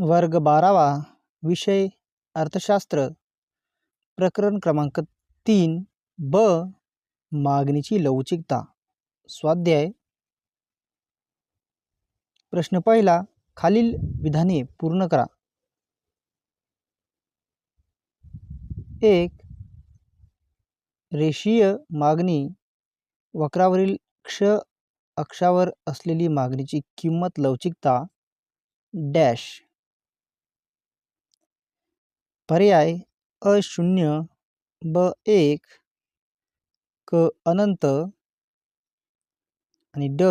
वर्ग बारावा विषय अर्थशास्त्र. प्रकरण क्रमांक तीन ब. मागणीची लवचिकता. स्वाध्याय. प्रश्न पहिला खालील विधाने पूर्ण करा. एक रेषीय मागणी वक्रावरील क्ष अक्षावर असलेली मागणीची किंमत लवचिकता डॅश. पर्याय अ शून्य ब एक क अनंत आणि ड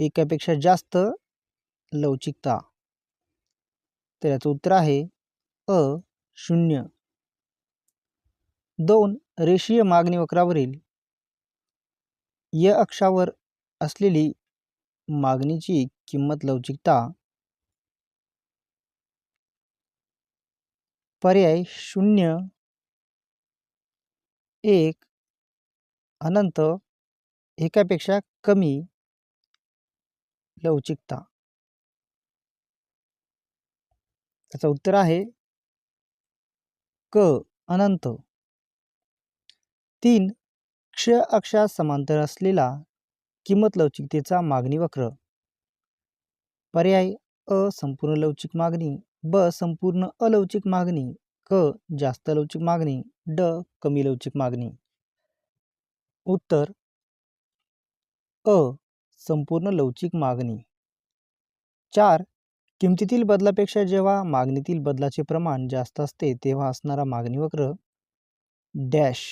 एकापेक्षा जास्त लवचिकता. तर याचं उत्तर आहे अ शून्य. दोन रेषीय मागणी वक्रावरील य अक्षावर असलेली मागणीची किंमत लवचिकता पर्याय शून्य एक अनंत एकापेक्षा कमी लवचिकता. त्याचं उत्तर आहे क अनंत. तीन क्ष अक्षा समांतर असलेला किंमत लवचिकतेचा मागणी वक्र. पर्याय अ संपूर्ण लवचिक मागणी. ब संपूर्ण अलवचिक मागणी क जास्त लवचिक मागणी ड कमी लवचिक मागणी. उत्तर अ संपूर्ण लवचिक मागणी. चार किमतीतील बदलापेक्षा जेव्हा मागणीतील बदलाचे प्रमाण जास्त असते तेव्हा असणारा मागणी वक्र डॅश.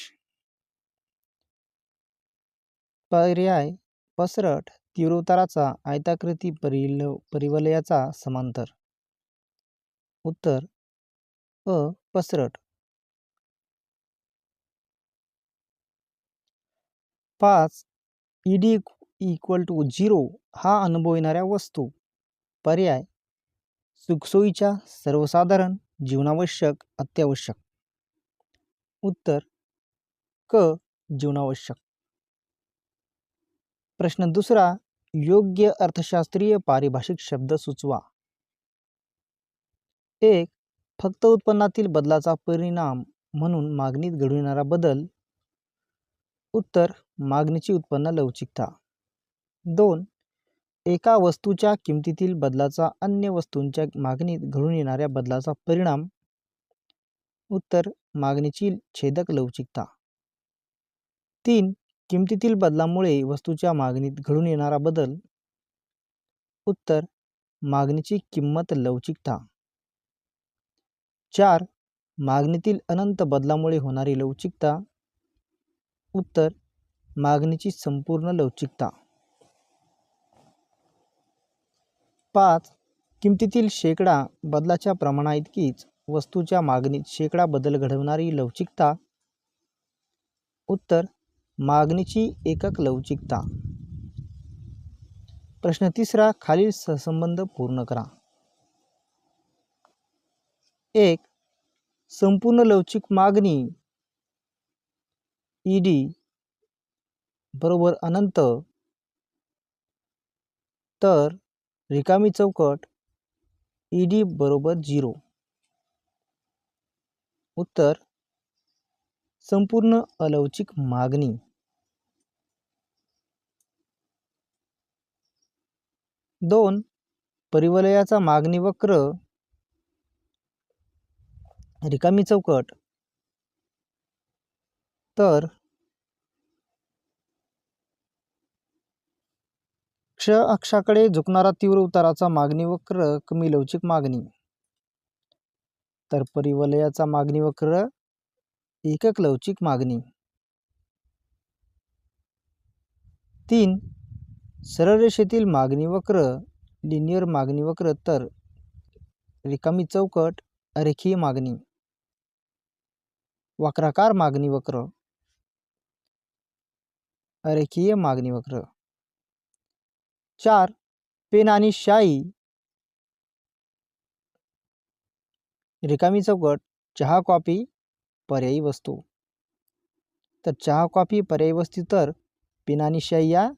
पर्याय पसरट तीव्रताराचा आयताकृती परिल परिवलयाचा समांतर. उत्तर अ पसरट. पाच ईडी इक्वल टू झिरो हा अनुभव येणाऱ्या वस्तू. पर्याय सुखसोयीच्या सर्वसाधारण जीवनावश्यक अत्यावश्यक. उत्तर क जीवनावश्यक. प्रश्न दुसरा योग्य अर्थशास्त्रीय पारिभाषिक शब्द सुचवा. एक फक्त उत्पन्नातील बदलाचा परिणाम म्हणून मागणीत घडून येणारा बदल. उत्तर मागणीची उत्पन्न लवचिकता. दोन एका वस्तूच्या किमतीतील बदलाचा अन्य वस्तूंच्या मागणीत घडून येणाऱ्या बदलाचा परिणाम. उत्तर मागणीची छेदक लवचिकता. तीन किमतीतील बदलामुळे वस्तूच्या मागणीत घडून येणारा बदल. उत्तर मागणीची किंमत लवचिकता. चार मागणीतील अनंत बदलामुळे होणारी लवचिकता. उत्तर मागणीची संपूर्ण लवचिकता. पाच किमतीतील शेकडा बदलाच्या प्रमाणा इतकीच वस्तूच्या मागणीत शेकडा बदल घडवणारी लवचिकता. उत्तर मागणीची एकक लवचिकता. प्रश्न तिसरा खालील सहसंबंध पूर्ण करा. एक संपूर्ण लवचिक मागणी. ईडी बरोबर अनंत. तर रिकामी चौकट ईडी बरोबर झिरो. उत्तर संपूर्ण अलवचिक मागणी. दोन परिवलयाचा मागणी वक्र. रिकामी चौकट. तर क्ष अक्षाकडे झुकणारा तीव्र उताराचा मागणी वक्र कमी लवचिक मागणी. तर परिवलयाचा मागणी वक्र एकक लवचिक मागणी. तीन सरळ रेषेतील मागणी वक्र लिनियर मागणी वक्र तर रिकामी चौकट रेखीय मागणी. वक्राकार मागणी वक्र. अरेखीय मागणी वक्र. चार पेन आणि शाई. रिकामी चौकट चहा कॉफी पर्यायी वस्तू. तर चहा कॉफी पर्यायी वस्तू तर पेन आणि शाई या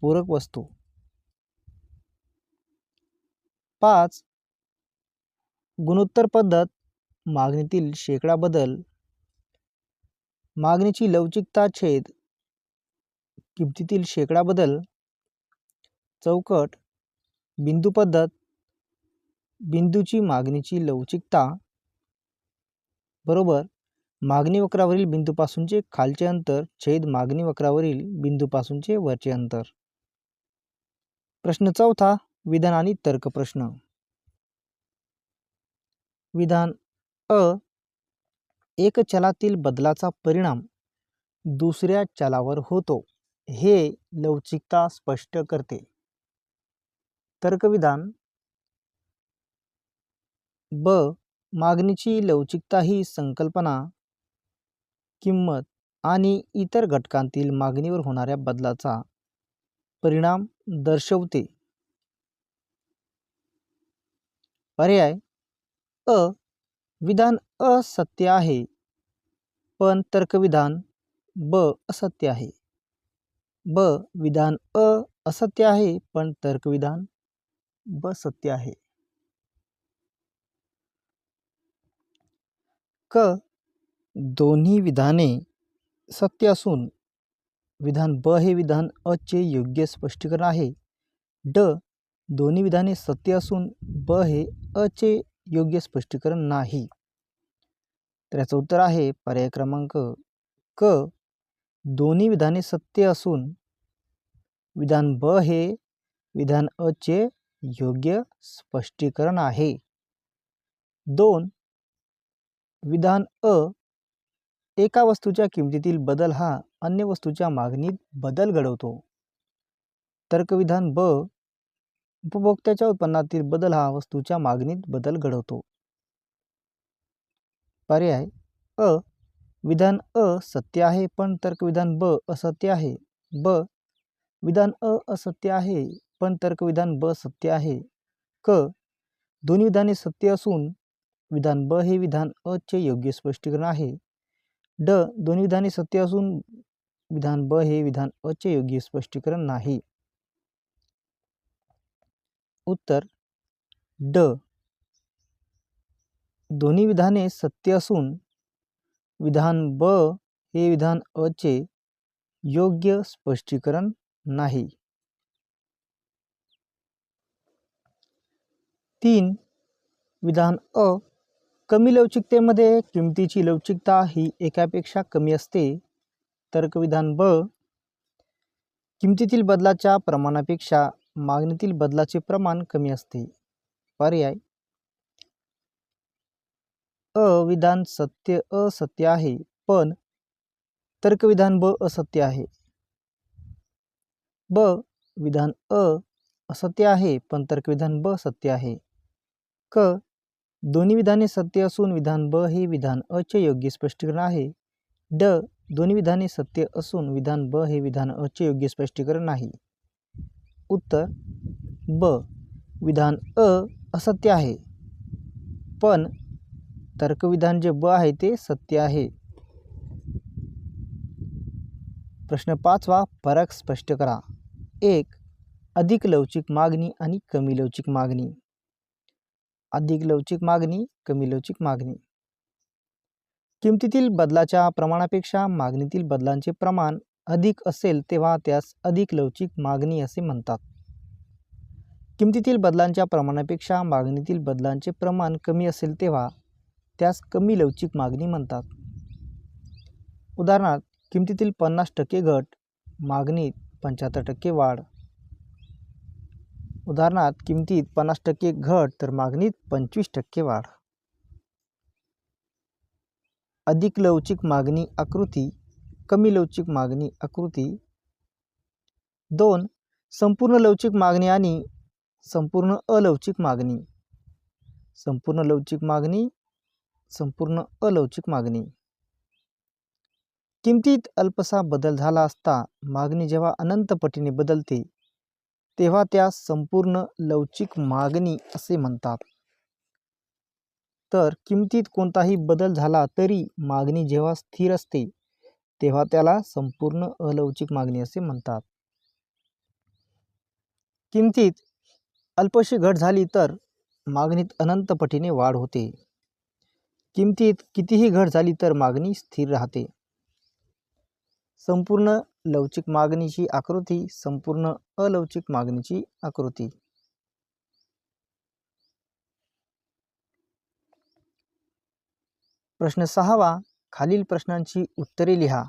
पूरक वस्तू. पाच गुणोत्तर पद्धत मागणीतील शेकडा बदल. मागणीची लवचिकता छेद किमतीतील शेकडा बदल चौकट बिंदू पद्धत बिंदूची मागणीची लवचिकता बरोबर मागणी वक्रावरील बिंदूपासूनचे खालचे अंतर छेद मागणी वक्रावरील बिंदूपासूनचे वरचे अंतर. प्रश्न चौथा विधान आणि तर्क प्रश्न विधान अ एक चलातील बदलाचा परिणाम दुसऱ्या चलावर होतो हे लवचिकता स्पष्ट करते. तर्कविधान. ब. मागणीची लवचिकता ही संकल्पना किंमत आणि इतर घटकांतील मागणीवर होणाऱ्या बदलाचा परिणाम दर्शवते. पर्याय. अ. विधान असत्य आहे. पण तर्कविधान ब असत्य आहे. ब विधान अ असत्य आहे पण तर्कविधान ब सत्य आहे. क दोन्ही विधाने सत्य असून विधान ब हे विधान अ चे योग्य स्पष्टीकरण आहे. ड दोन्ही विधाने सत्य असून ब हे अ चे योग्य स्पष्टीकरण नाही. तर याचं उत्तर आहे पर्याय क्रमांक क. दोन्ही विधाने सत्य असून विधान ब हे विधान अ चे योग्य स्पष्टीकरण आहे. दोन. विधान अ एका वस्तूच्या किमतीतील बदल हा अन्य वस्तूच्या मागणीत बदल घडवतो. तर्कविधान ब. उपभोक्त्याच्या उत्पन्नातील बदल हा वस्तूच्या मागणीत बदल घडवतो. पर्याय अ विधान अ सत्य आहे पण तर्कविधान ब असत्य आहे. ब विधान अ असत्य आहे पण तर्कविधान ब सत्य आहे. क दोन्ही विधाने सत्य असून विधान ब हे विधान अ चे योग्य स्पष्टीकरण आहे. ड दोन्ही विधाने सत्य असून विधान ब हे विधान अ चे योग्य स्पष्टीकरण नाही. उत्तर ड दोन्ही विधाने सत्य असून विधान ब हे विधान अ चे योग्य स्पष्टीकरण नाही. तीन विधान अ कमी लवचिकतेमध्ये किमतीची लवचिकता ही एकापेक्षा कमी असते. तर्कविधान ब किमतीतील बदलाच्या प्रमाणापेक्षा मागणीतील बदलाचे प्रमाण कमी असते. पर्याय अ विधान सत्य असत्य आहे. पण तर्कविधान ब असत्य आहे. ब विधान अ असत्य आहे पण तर्कविधान ब सत्य आहे. क दोन्ही विधाने सत्य असून विधान ब हे विधान अ चे योग्य स्पष्टीकरण आहे. ड दोन्ही विधाने सत्य असून विधान ब हे विधान अ चे योग्य स्पष्टीकरण नाही. उत्तर ब विधान अ असत्य आहे. पण तर्कविधान जे ब आहे ते सत्य आहे. प्रश्न पाचवा फरक स्पष्ट करा. एक अधिक लवचिक मागणी आणि कमी लवचिक मागणी. अधिक लवचिक मागणी कमी लवचिक मागणी. किमतीतील बदलाच्या प्रमाणापेक्षा मागणीतील बदलांचे प्रमाण अधिक असेल तेव्हा त्यास अधिक लवचिक मागणी असे म्हणतात. किमतीतील बदलांच्या प्रमाणापेक्षा मागणीतील बदलांचे प्रमाण कमी असेल तेव्हा त्यास कमी लवचिक मागणी म्हणतात. उदाहरणार्थ किमतीतील पन्नास टक्के घट मागणीत पंच्याहत्तर टक्के वाढ. उदाहरणार्थ किमतीत पन्नास टक्के घट तर मागणीत पंचवीस टक्के वाढ. अधिक लवचिक मागणी आकृती कमी लवचिक मागणी आकृती. दोन संपूर्ण लवचिक मागणी आणि संपूर्ण अलवचिक मागणी. संपूर्ण लवचिक मागणी संपूर्ण अलवचिक मागणी. किमतीत अल्पसा बदल झाला असता मागणी जेव्हा अनंत पटीने बदलते तेव्हा त्या संपूर्ण लवचिक मागणी असे म्हणतात. तर किमतीत कोणताही बदल झाला तरी मागणी जेव्हा स्थिर असते तेव्हा त्याला संपूर्ण अलवचिक मागणी असे म्हणतात. किमतीत अल्पशी घट झाली तर मागणीत अनंत पटीने वाढ होते. किमतीत कितीही घट झाली तर मागणी स्थिर राहते. संपूर्ण लवचिक मागणीची आकृती संपूर्ण अलवचिक मागणीची आकृती. प्रश्न सहावा खालील प्रश्नांची उत्तरे लिहा.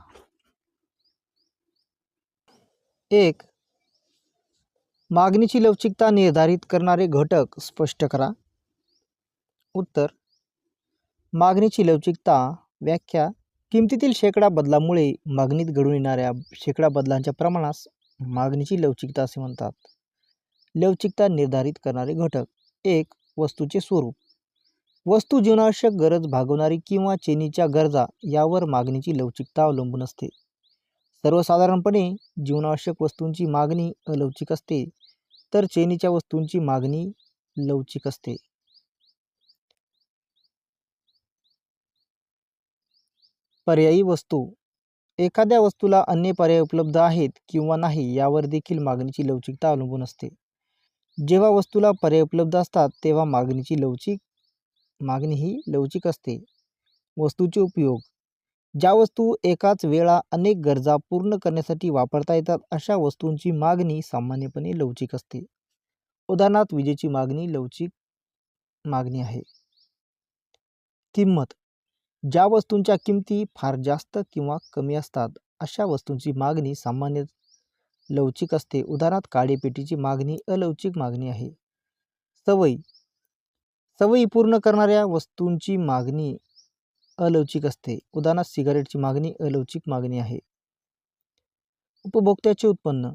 एक मागणीची लवचिकता निर्धारित करणारे घटक स्पष्ट करा. उत्तर मागणीची लवचिकता व्याख्या किमतीतील शेकडा बदलामुळे मागणीत घडून येणाऱ्या शेकडा बदलांच्या प्रमाणास मागणीची लवचिकता असे म्हणतात. लवचिकता निर्धारित करणारे घटक. एक वस्तूचे स्वरूप. वस्तू जीवनावश्यक गरज भागवणारी किंवा चेनीच्या गरजा यावर मागणीची लवचिकता अवलंबून असते. सर्वसाधारणपणे जीवनावश्यक वस्तूंची मागणी अलवचिक असते तर चेनीच्या वस्तूंची मागणी लवचिक असते. पर्यायी वस्तू. एखाद्या वस्तूला अन्य पर्याय उपलब्ध आहेत किंवा नाही यावर देखील मागणीची लवचिकता अवलंबून असते. जेव्हा वस्तूला पर्याय उपलब्ध असतात तेव्हा मागणीची लवचिक मागणी ही लवचिक असते. वस्तूचे उपयोग. ज्या वस्तू एकाच वेळा अनेक गरजा पूर्ण करण्यासाठी वापरता येतात अशा वस्तूंची मागणी सामान्यपणे लवचिक असते. उदाहरणार्थ विजेची मागणी लवचिक मागणी आहे. किंमत. ज्या वस्तूंच्या किमती फार जास्त किंवा कमी असतात अशा वस्तूंची मागणी सामान्य लवचिक असते. उदाहरणार्थ काळीपेटीची मागणी अलवचिक मागणी आहे. सवयी. सवयी पूर्ण करणाऱ्या वस्तूंची मागणी अलवचिक असते. उदाहरणार्थ सिगारेटची मागणी अलवचिक मागणी आहे. उपभोक्त्याचे उत्पन्न.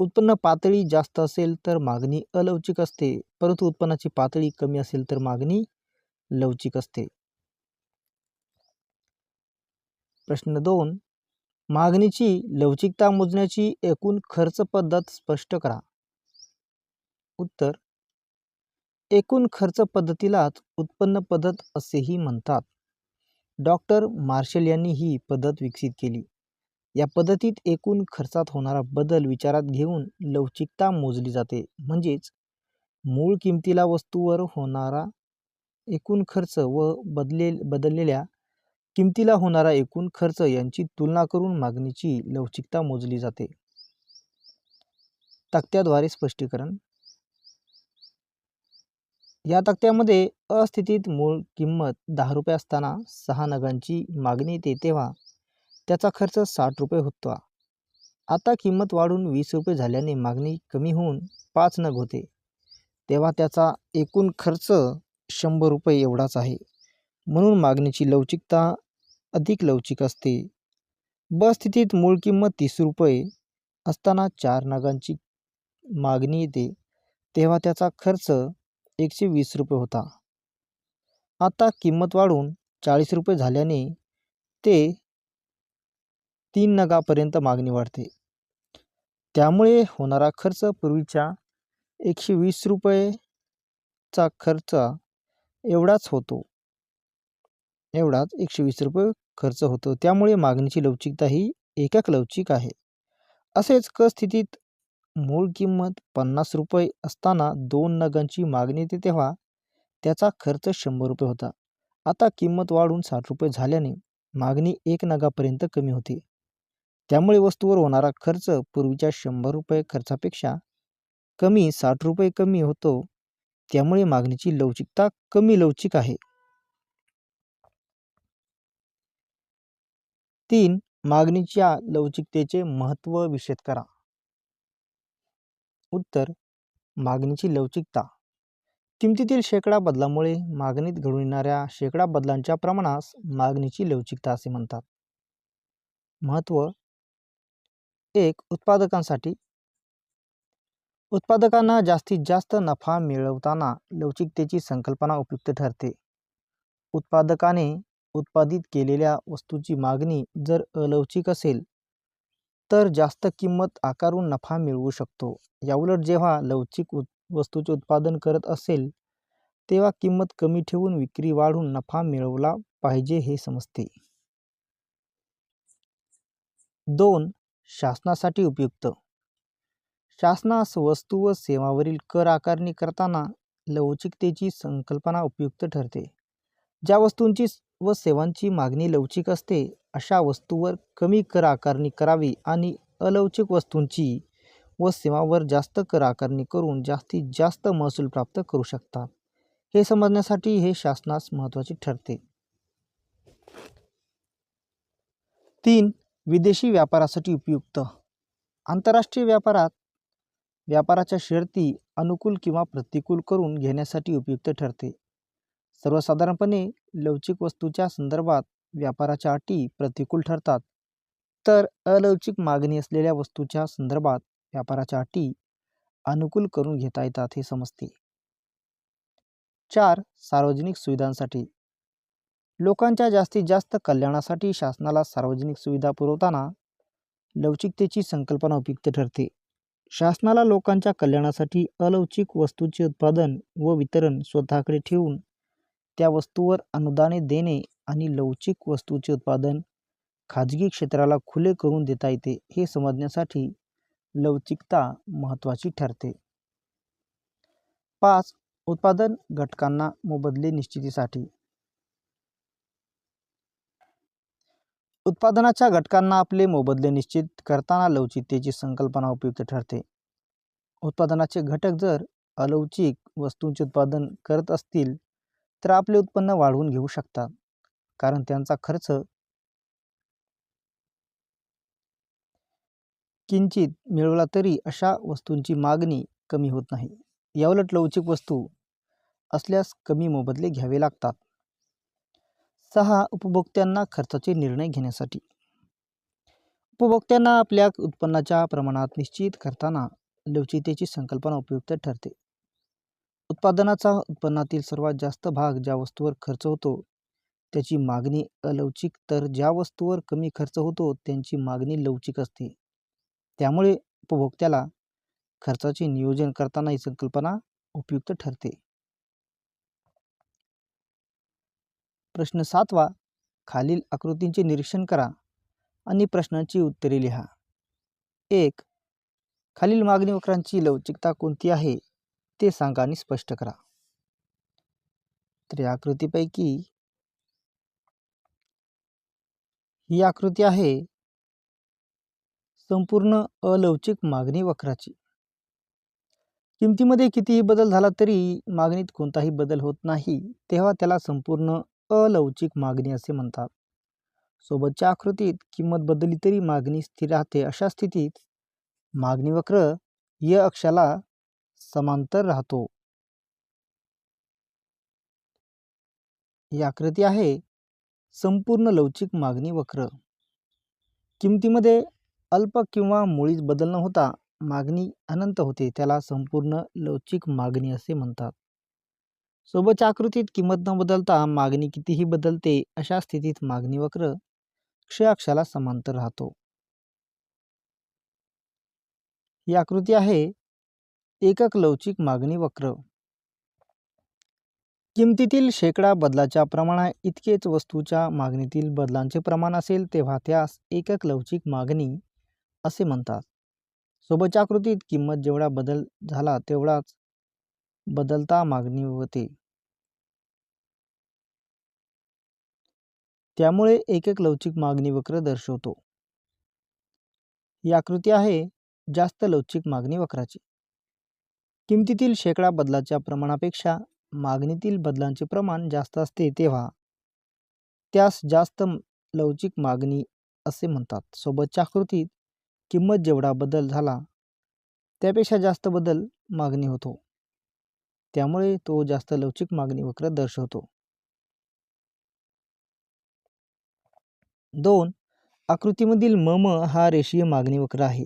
उत्पन्न पातळी जास्त असेल तर मागणी अलवचिक असते. परंतु उत्पन्नाची पातळी कमी असेल तर मागणी लवचिक असते. प्रश्न दोन. मागणीची लवचिकता मोजण्याची एकूण खर्च पद्धत स्पष्ट करा. उत्तर. एकूण खर्च पद्धतीलाच उत्पन्न पद्धत असेही म्हणतात. डॉक्टर मार्शल यांनी ही पद्धत विकसित केली. या पद्धतीत एकूण खर्चात होणारा बदल विचारात घेऊन लवचिकता मोजली जाते. म्हणजेच मूळ किमतीला वस्तूवर होणारा एकूण खर्च व बदले बदललेल्या किमतीला होणारा एकूण खर्च यांची तुलना करून मागणीची लवचिकता मोजली जाते. तक्त्याद्वारे स्पष्टीकरण. या तक्त्यामध्ये अस्थितीत मूळ किंमत दहा रुपये असताना सहा नगांची मागणी येते तेव्हा त्याचा खर्च साठ रुपये होता. आता किंमत वाढून वीस रुपये झाल्याने मागणी कमी होऊन पाच नग होते. तेव्हा त्याचा एकूण खर्च शंभर रुपये एवढाच आहे. म्हणून मागणीची लवचिकता अधिक लवचिक असते. ब स्थितीत मूळ किंमत तीस रुपये असताना चार नगांची मागणी येते तेव्हा त्याचा खर्च एकशे वीस रुपये होता. आता किंमत वाढून चाळीस रुपये झाल्याने ते तीन नगापर्यंत मागणी वाढते. त्यामुळे होणारा खर्च पूर्वीच्या एकशे वीस रुपयेचा खर्च एवढाच होतो. एवढाच एकशे वीस रुपये खर्च होतो. त्यामुळे मागणीची लवचिकता ही एकक लवचिक आहे. असेच क स्थितीत मूळ किंमत पन्नास रुपये असताना दोन नगांची मागणी येते तेव्हा त्याचा खर्च शंभर रुपये होता. आता किंमत वाढून साठ रुपये झाल्याने मागणी एक नगापर्यंत कमी होते. त्यामुळे वस्तूवर होणारा खर्च पूर्वीच्या शंभर रुपये खर्चापेक्षा कमी साठ रुपये कमी होतो. त्यामुळे मागणीची लवचिकता कमी लवचिक आहे. तीन मागणीच्या लवचिकतेचे महत्त्व विशेष करा. उत्तर मागणीची लवचिकता. किमतीतील शेकडा बदलामुळे मागणीत घडून येणाऱ्या शेकडा बदलांच्या प्रमाणास मागणीची लवचिकता असे म्हणतात. महत्त्व एक उत्पादकांसाठी. उत्पादकांना जास्तीत जास्त नफा मिळवताना लवचिकतेची संकल्पना उपयुक्त ठरते. उत्पादकाने उत्पादित केलेल्या वस्तूची मागणी जर अलवचिक असेल तर जास्त किंमत आकारून नफा मिळवू शकतो. याउलट जेव्हा लवचिक उत् वस्तूचे उत्पादन करत असेल तेव्हा किंमत कमी ठेवून विक्री वाढून नफा मिळवला पाहिजे हे समजते. दोन शासनासाठी उपयुक्त. शासनास वस्तू व सेवावरील कर आकारणी करताना लवचिकतेची संकल्पना उपयुक्त ठरते. ज्या वस्तूंची व सेवांची मागणी लवचिक असते अशा वस्तूवर कमी कर आकारणी करावी आणि अलवचिक वस्तूंची व सेवांवर जास्त कर आकारणी करून जास्तीत जास्त महसूल प्राप्त करू शकतात हे समजण्यासाठी हे शासनास महत्त्वाचे ठरते. तीन विदेशी व्यापारासाठी उपयुक्त. आंतरराष्ट्रीय व्यापारात व्यापाराच्या शर्ती अनुकूल किंवा प्रतिकूल करून घेण्यासाठी उपयुक्त ठरते. सर्वसाधारणपणे लवचिक वस्तूच्या संदर्भात व्यापाराच्या अटी प्रतिकूल ठरतात. तर अलवचिक मागणी असलेल्या वस्तूच्या संदर्भात व्यापाराच्या अटी अनुकूल करून घेता येतात हे समजते. चार सार्वजनिक सुविधांसाठी. लोकांच्या जास्तीत जास्त कल्याणासाठी शासनाला सार्वजनिक सुविधा पुरवताना लवचिकतेची संकल्पना उपयुक्त ठरते. शासनाला लोकांच्या कल्याणासाठी अलवचिक वस्तूचे उत्पादन व वितरण स्वतःकडे ठेवून त्या वस्तूवर अनुदाने देणे आणि लवचिक वस्तूचे उत्पादन खाजगी क्षेत्राला खुले करून देता येते हे समजण्यासाठी लवचिकता महत्त्वाची ठरते. पाच उत्पादन घटकांना मोबदले निश्चितीसाठी. उत्पादनाच्या घटकांना आपले मोबदले निश्चित करताना लवचिकतेची संकल्पना उपयुक्त ठरते. उत्पादनाचे घटक जर अलवचिक वस्तूंचे उत्पादन करत असतील तर आपले उत्पन्न वाढवून घेऊ शकतात. कारण त्यांचा खर्च किंचित मिळवला तरी अशा वस्तूंची मागणी कमी होत नाही. याउलट लवचिक वस्तू असल्यास कमी मोबदले घ्यावे लागतात. सहा उपभोक्त्यांना खर्चाचे निर्णय घेण्यासाठी. उपभोक्त्यांना आपल्या उत्पन्नाच्या प्रमाणात निश्चित करताना लवचिकतेची संकल्पना उपयुक्त ठरते. उत्पादनाचा उत्पन्नातील सर्वात जास्त भाग ज्या वस्तूवर खर्च होतो त्याची मागणी अलवचिक तर ज्या वस्तूवर कमी खर्च होतो त्यांची मागणी लवचिक असते. त्यामुळे उपभोक्त्याला खर्चाचे नियोजन करताना ही संकल्पना उपयुक्त ठरते. प्रश्न सातवा खालील आकृतींचे निरीक्षण करा आणि प्रश्नांची उत्तरे लिहा. एक खालील मागणी वक्रांची लवचिकता कोणती आहे? ते सांगा आणि स्पष्ट करा. तर या आकृतीपैकी ही आकृती आहे संपूर्ण अलवचिक मागणी वक्राची. किमतीमध्ये कितीही बदल झाला तरी मागणीत कोणताही बदल होत नाही तेव्हा त्याला संपूर्ण अलवचिक मागणी असे म्हणतात. सोबतच्या आकृतीत किंमत बदलली तरी मागणी स्थिर राहते अशा स्थितीत मागणी वक्र य अक्षाला समांतर राहतो. ही आकृती आहे संपूर्ण लवचिक मागणी वक्र. किमतीमध्ये अल्प किंवा मुळीच बदल न होता मागणी अनंत होते त्याला संपूर्ण लवचिक मागणी असे म्हणतात. सोबतच्या आकृतीत किंमत न बदलता मागणी कितीही बदलते अशा स्थितीत मागणी वक्र क्षयाक्षाला समांतर राहतो. ही आकृती आहे एकक लवचिक मागणी वक्र. किमतीतील शेकडा बदलाच्या प्रमाणा इतकेच वस्तूच्या मागणीतील बदलांचे प्रमाण असेल तेव्हा त्यास एकक लवचिक मागणी असे म्हणतात. सोबतच्या आकृतीत किंमत जेवढा बदल झाला तेवढाच बदलता मागणी होते. त्यामुळे एकक लवचिक मागणी वक्र दर्शवतो. ही आकृती आहे जास्त लवचिक मागणी वक्राची. किमतीतील शेकडा बदलाच्या प्रमाणापेक्षा मागणीतील बदलांचे प्रमाण जास्त असते तेव्हा त्यास जास्त लवचिक मागणी असे म्हणतात. सोबतच्या आकृतीत किंमत जेवढा बदल झाला त्यापेक्षा जास्त बदल मागणी होतो. त्यामुळे तो जास्त लवचिक मागणी वक्र दर्शवतो. दोन आकृतीमधील मम हा रेषीय मागणी वक्र आहे.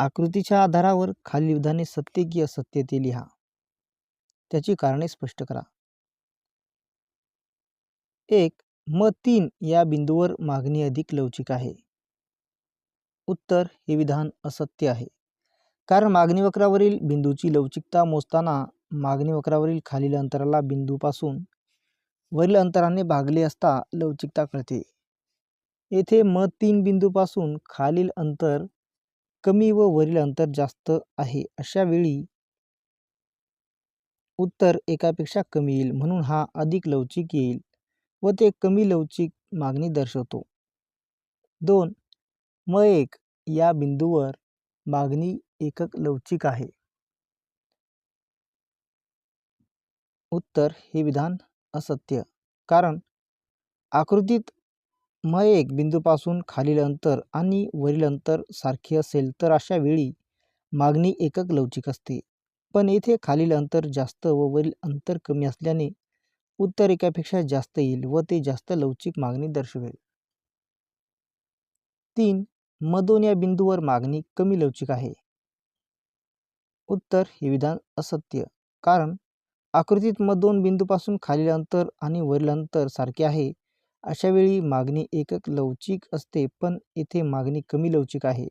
आकृतीच्या आधारावर खालील विधाने सत्य की असत्य ते लिहा. त्याची कारणे स्पष्ट करा. एक म तीन या बिंदूवर मागणी अधिक लवचिक आहे. उत्तर हे विधान असत्य आहे. कारण मागणी वक्रावरील बिंदूची लवचिकता मोजताना मागणी वक्रावरील खालील अंतराला बिंदूपासून वरील अंतराने भागले असता लवचिकता कळते. येथे म तीन बिंदूपासून खालील अंतर कमी व वरील अंतर जास्त आहे. अशा वेळी उत्तर एकापेक्षा कमी येईल म्हणून हा अधिक लवचिक येईल व ते कमी लवचिक मागणी दर्शवतो. दोन म एक या बिंदूवर मागणी एकक लवचिक आहे. उत्तर हे विधान असत्य कारण आकृतीत म एक बिंदूपासून खालील अंतर आणि वरील अंतर सारखे असेल तर अशा वेळी मागणी एकक लवचिक असते. पण येथे खालील अंतर जास्त व वरील अंतर कमी असल्याने उत्तर एकापेक्षा जास्त येईल व ते जास्त लवचिक मागणी दर्शवेल. तीन म दोन या बिंदूवर मागणी कमी लवचिक आहे. उत्तर हे विधान असत्य कारण आकृतीत म दोन बिंदूपासून खालील अंतर आणि वरील अंतर सारखे आहे. अशा वेळी मागणी एकक लवचिक असते पण येथे मागणी कमी लवचिक आहे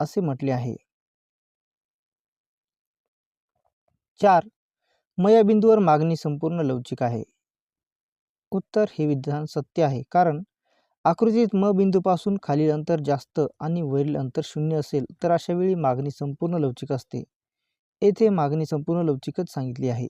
असे म्हटले आहे. चार म या बिंदूवर मागणी संपूर्ण लवचिक आहे. उत्तर हे विधान सत्य आहे कारण आकृतीत म बिंदूपासून खालील अंतर जास्त आणि वरील अंतर शून्य असेल तर अशा वेळी मागणी संपूर्ण लवचिक असते. येथे मागणी संपूर्ण लवचिकच सांगितली आहे.